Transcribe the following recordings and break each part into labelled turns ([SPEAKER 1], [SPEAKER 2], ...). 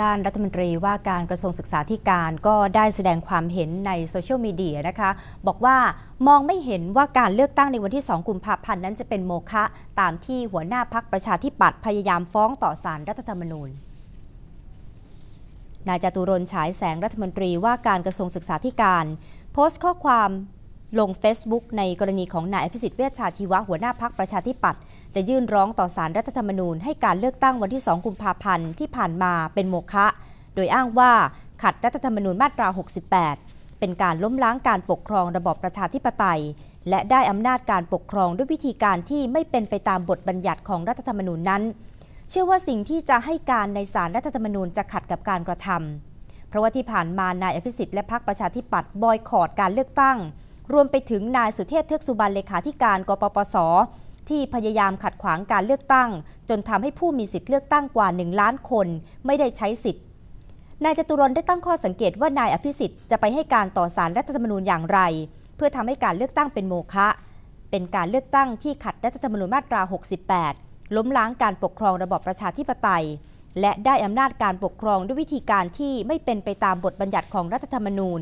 [SPEAKER 1] ด้านรัฐมนตรีว่าการกระทรวงศึกษาธิการก็ได้แสดงความเห็นในโซเชียลมีเดียนะคะ บอกว่ามองไม่เห็นว่าการเลือกตั้งในวันที่ 2 กุมภาพันธ์นั้นจะเป็นโมฆะตามที่หัวหน้าพักประชาธิปัตย์พยายามฟ้องต่อศาลรรัฐธรรมนูญนายจตุรนฉายแสงรัฐมนตรีว่าการกระทรวงศึกษาธิการ โพสต์ข้อความ ลง Facebook ในกรณีของนายอภิสิทธิ์เวชชาชีวะหัวหน้าพักประชาธิปัตย์จะยื่นร้องต่อศารรัฐธรรมนูญให้การเลือกตั้งวันที่ 2 กุมภาพันธ์ที่ผ่านมาเป็นโมฆะโดยอ้างว่าขัดรัฐธรรมนูญมาตรา 68 เป็นการล้มล้างการปกครองระบอบประชาธิปไตย และได้อำนาจการปกครองด้วยวิธีการที่ไม่เป็นไปตามบทบัญญัติของรัฐธรรมนูญนั้น เชื่อว่าสิ่งที่จะให้การในศาลรัฐธรรมนูญจะขัดกับการกระทำเพราะว่าที่ผ่านมานายอภิสิทธิ์และพรรคประชาธิปัตย์บอยคอรดการเลือกตั้ง รวมไปถึงนายสุเทพเทือกสุบรรณเลขาธิการกปปส ที่พยายามขัดขวางการเลือกตั้ง จนทำให้ผู้มีสิทธิ์เลือกตั้งกว่า 1 ล้านคน ไม่ได้ใช้สิทธิ์นายจตุรนได้ตั้งข้อสังเกตว่านายอภิสิทธิ์จะไปให้การต่อสารรัฐธรรมนูญอย่างไร เพื่อทำให้การเลือกตั้งเป็นโมฆะเป็นการเลือกตั้งที่ขัดรัฐธรรมนูญมาตรา 68 ล้มล้างการปกครองระบอบประชาธิปไตย และได้อำนาจการปกครองด้วยวิธีการที่ไม่เป็นไปตามบทบัญญัติของรัฐธรรมนูญ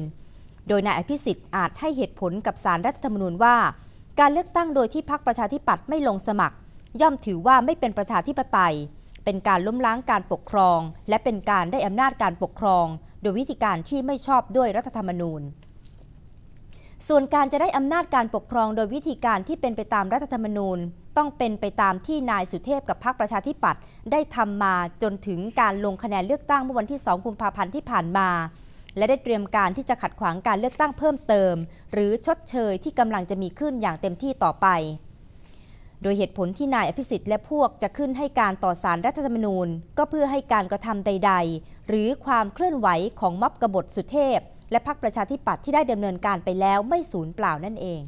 [SPEAKER 1] โดยนายอภิสิทธิ์อาจให้เหตุผลกับสารรัฐธรรมนูญว่า การเลือกตั้งโดยที่พรรคประชาธิปัตย์ไม่ลงสมัคร ย่อมถือว่าไม่เป็นประชาธิปไตย เป็นการล้มล้างการปกครอง และเป็นการได้อำนาจการปกครอง โดยวิธีการที่ไม่ชอบด้วยรัฐธรรมนูญ ส่วนการจะได้อำนาจการปกครองโดยวิธีการที่เป็นไปตามรัฐธรรมนูญ ต้องเป็นไปตามที่นายสุเทพกับพรรคประชาธิปัตย์ได้ทำมาจนถึงการลงคะแนนเลือกตั้งเมื่อวันที่ 2 กุมภาพันธ์ที่ผ่านมา และได้เตรียมการที่จะขัดขวางการเลือกตั้งเพิ่มเติม หรือชดเชยที่กำลังจะมีขึ้นอย่างเต็มที่ต่อไป โดยเหตุผลที่นายอภิสิทธิ์และพวกจะขึ้นให้การต่อสารรัฐธรรมนูญ ก็เพื่อให้การกระทำใด ๆ หรือความเคลื่อนไหวของม็อบกบฏสุเทพ และพรรคประชาธิปัตย์ที่ได้ดำเนินการไปแล้วไม่สูญเปล่านั่นเอง